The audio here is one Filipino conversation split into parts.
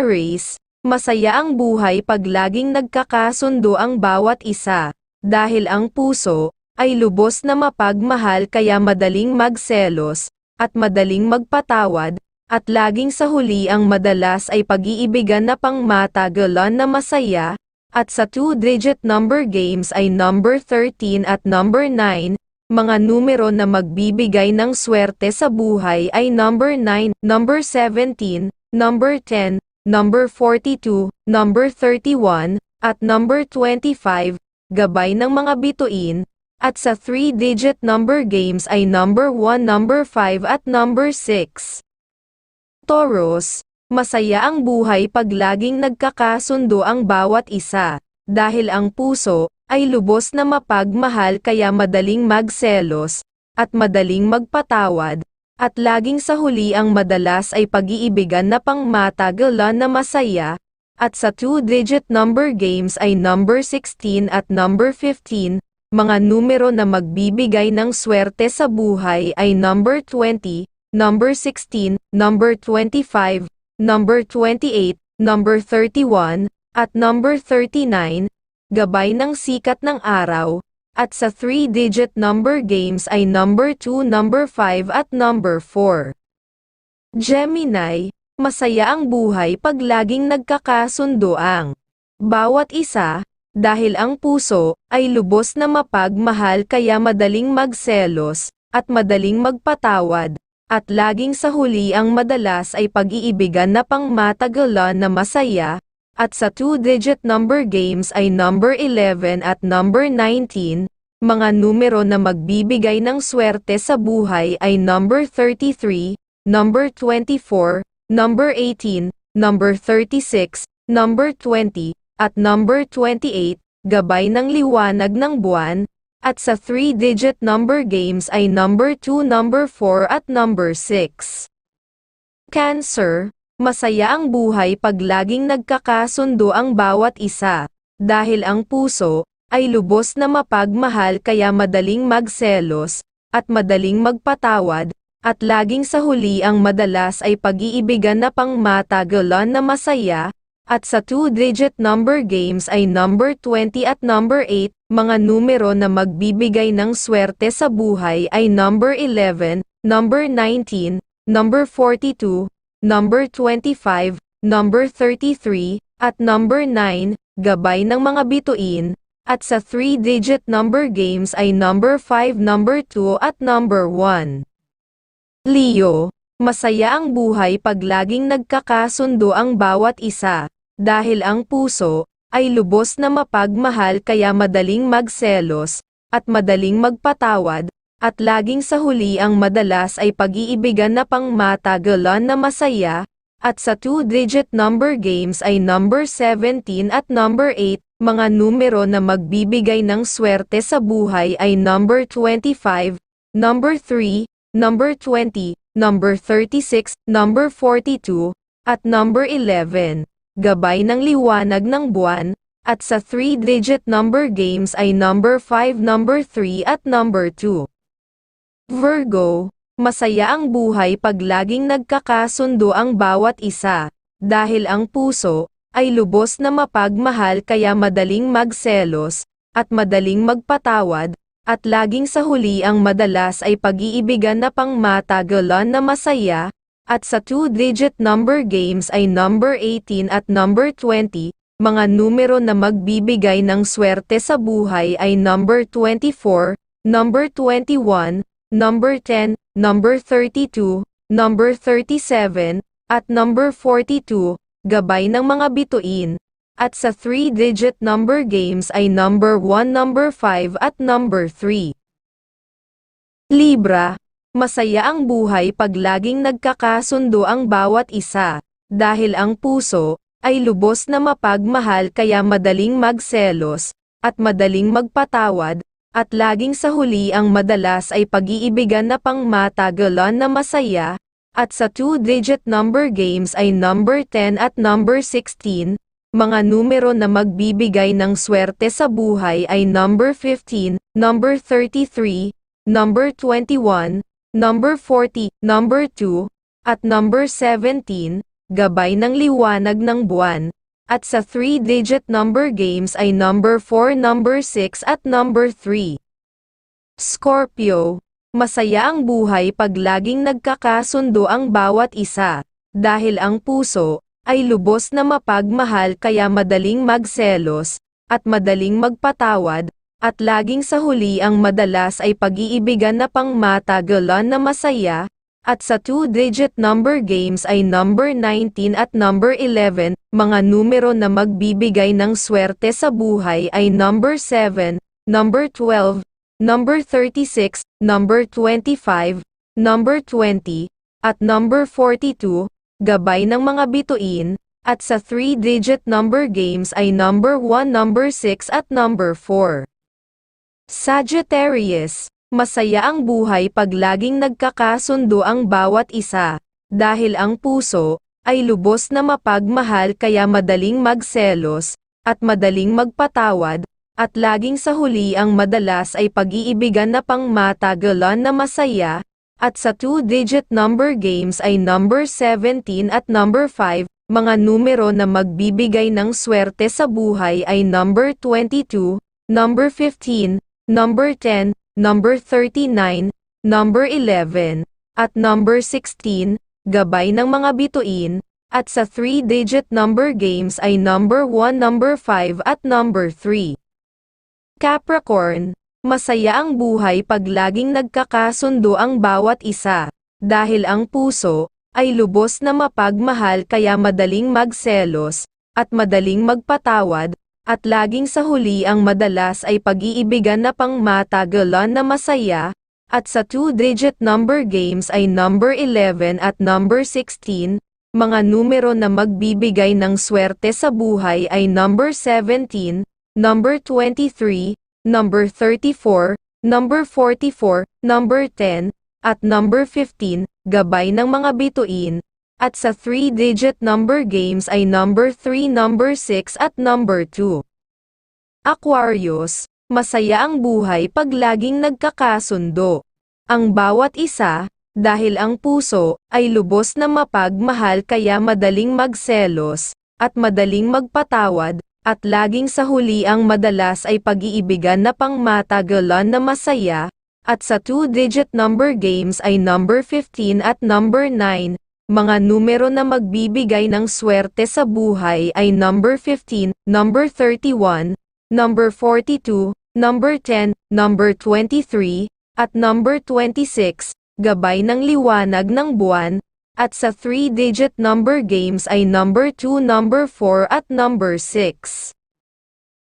Aries, masaya ang buhay pag laging nagkakasundo ang bawat isa, dahil ang puso ay lubos na mapagmahal kaya madaling magselos, at madaling magpatawad, at laging sa huli ang madalas ay pag-iibigan na pangmatagalan na masaya, at sa two-digit number games ay number 13 at number 9, mga numero na magbibigay ng swerte sa buhay ay number 9, number 17, number 10, number 42, number 31, at number 25, gabay ng mga bituin, at sa 3-digit number games ay number 1, number 5 at number 6. Taurus, masaya ang buhay pag laging nagkakasundo ang bawat isa, dahil ang puso ay lubos na mapagmahal kaya madaling magselos, at madaling magpatawad, at laging sa huli ang madalas ay pag-iibigan na pangmatagalan na masaya, at sa two-digit number games ay number 16 at number 15, mga numero na magbibigay ng swerte sa buhay ay number 20, number 16, number 25, number 28, number 31, at number 39, gabay ng sikat ng araw, at sa 3-digit number games ay number 2, number 5 at number 4. Gemini, masaya ang buhay pag laging nagkakasundo ang bawat isa, dahil ang puso ay lubos na mapagmahal kaya madaling magselos, at madaling magpatawad, at laging sa huli ang madalas ay pag-iibigan na pangmatagalan na masaya, at sa two-digit number games ay number 11 at number 19, mga numero na magbibigay ng swerte sa buhay ay number 33, number 24, number 18, number 36, number 20, at number 28, gabay ng liwanag ng buwan, at sa 3-digit number games ay number 2, number 4 at number 6. Cancer, masaya ang buhay pag laging nagkakasundo ang bawat isa, dahil ang puso ay lubos na mapagmahal kaya madaling magselos, at madaling magpatawad, at laging sa huli ang madalas ay pag-iibigan na pangmatagalan na masaya, at sa two-digit number games ay number 20 at number 8, mga numero na magbibigay ng swerte sa buhay ay number 11, number 19, number 42, number 25, number 33, at number 9, gabay ng mga bituin, at sa 3-digit number games ay number 5, number 2 at number 1. Leo, masaya ang buhay pag laging nagkakasundo ang bawat isa dahil ang puso ay lubos na mapagmahal kaya madaling magselos, at madaling magpatawad, at laging sa huli ang madalas ay pag-iibigan na pangmatagalan na masaya, at sa two-digit number games ay number 17 at number 8, mga numero na magbibigay ng swerte sa buhay ay number 25, number 3, number 20, number 36, number 42, at number 11 gabay ng liwanag ng buwan, at sa 3-digit number games ay number 5, number 3 at number 2. Virgo, masaya ang buhay pag laging nagkakasundo ang bawat isa, dahil ang puso ay lubos na mapagmahal kaya madaling magselos, at madaling magpatawad, at laging sa huli ang madalas ay pag-iibigan na pangmatagalan na masaya, at sa two-digit number games ay number 18 at number 20, mga numero na magbibigay ng swerte sa buhay ay number 24, number 21, number 10, number 32, number 37, at number 42, gabay ng mga bituin. At sa 3-digit number games ay number 1, number 5 at number 3. Libra, Masaya ang buhay pag laging nagkakasundo ang bawat isa, dahil ang puso ay lubos na mapagmahal kaya madaling magselos, at madaling magpatawad, at laging sa huli ang madalas ay pag-iibigan na pangmatagalan na masaya, at sa two-digit number games ay number 10 at number 16, mga numero na magbibigay ng swerte sa buhay ay number 15, number 33, number 21, number 40, number 2, at number 17, gabay ng liwanag ng buwan, at sa 3-digit number games ay number 4, number 6 at number 3. Scorpio, masaya ang buhay pag laging nagkakasundo ang bawat isa, dahil ang puso ay lubos na mapagmahal kaya madaling magselos, at madaling magpatawad, at laging sa huli ang madalas ay pag-iibigan na pangmatagalan na masaya, at sa two-digit number games ay number 19 at number 11, mga numero na magbibigay ng swerte sa buhay ay number 7, number 12, number 36, number 25, number 20, at number 42, gabay ng mga bituin, at sa 3-digit number games ay number 1, number 6 at number 4. Sagittarius, masaya ang buhay pag laging nagkakasundo ang bawat isa, dahil ang puso ay lubos na mapagmahal kaya madaling magselos, at madaling magpatawad, at laging sa huli ang madalas ay pag-iibigan na pangmatagalan na masaya, at sa two-digit number games ay number 17 at number 5, mga numero na magbibigay ng swerte sa buhay ay number 22, number 15, number 10, number 39, number 11, at number 16, gabay ng mga bituin, at sa 3-digit number games ay number 1, number 5 at number 3. Capricorn, masaya ang buhay pag laging nagkakasundo ang bawat isa, dahil ang puso ay lubos na mapagmahal kaya madaling magselos, at madaling magpatawad, at laging sa huli ang madalas ay pag-iibigan na pangmatagalan na masaya, at sa two-digit number games ay number 11 at number 16, mga numero na magbibigay ng swerte sa buhay ay number 17, number 23, number 34, number 44, number 10, at number 15, gabay ng mga bituin, at sa 3-digit number games ay number 3, number 6 at number 2. Aquarius, masaya ang buhay pag laging nagkakasundo. Ang bawat isa, dahil ang puso ay lubos na mapagmahal kaya madaling magselos, at madaling magpatawad, at laging sa huli ang madalas ay pag-iibigan na pangmatagalan na masaya, at sa two-digit number games ay number 15 at number 9, mga numero na magbibigay ng swerte sa buhay ay number 15, number 31, number 42, number 10, number 23, at number 26, gabay ng liwanag ng buwan, at sa 3-digit number games ay number 2, number 4 at number 6.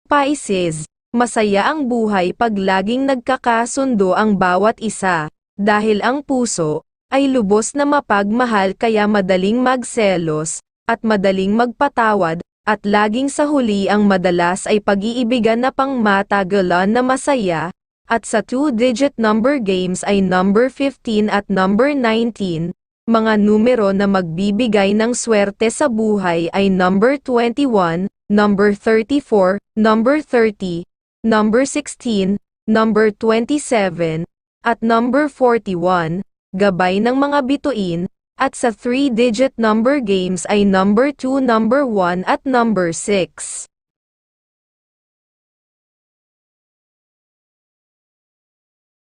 Pisces, masaya ang buhay pag laging nagkakasundo ang bawat isa, dahil ang puso ay lubos na mapagmahal kaya madaling magselos, at madaling magpatawad, at laging sa huli ang madalas ay pag-iibigan na pangmatagalan na masaya, at sa two-digit number games ay number 15 at number 19, mga numero na magbibigay ng swerte sa buhay ay number 21, number 34, number 30, number 16, number 27, at number 41, gabay ng mga bituin, at sa 3-digit number games ay number 2, number 1 at number 6.